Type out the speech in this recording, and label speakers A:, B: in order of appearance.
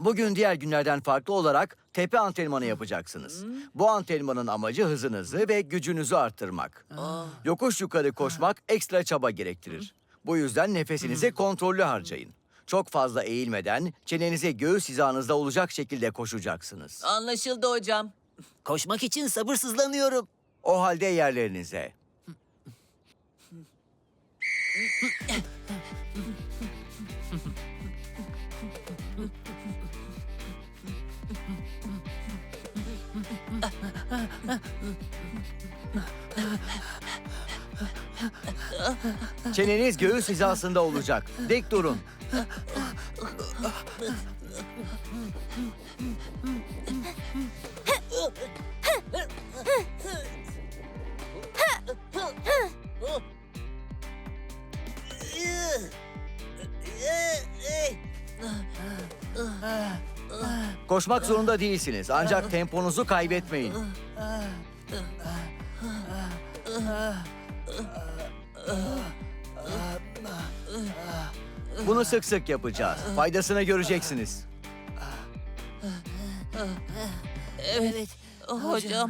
A: Bugün diğer günlerden farklı olarak tepe antrenmanı yapacaksınız. Bu antrenmanın amacı hızınızı ve gücünüzü arttırmak. Yokuş yukarı koşmak ekstra çaba gerektirir. Bu yüzden nefesinizi kontrollü harcayın. Çok fazla eğilmeden çenenizi göğüs hizanızda olacak şekilde koşacaksınız.
B: Anlaşıldı hocam.
C: Koşmak için sabırsızlanıyorum.
A: O halde yerlerinize. Çeneniz göğüs hizasında olacak. Dik durun. Koşmak zorunda değilsiniz. Ancak temponuzu kaybetmeyin. Bunu sık sık yapacağız. Faydasını göreceksiniz.
B: Evet. Hocam.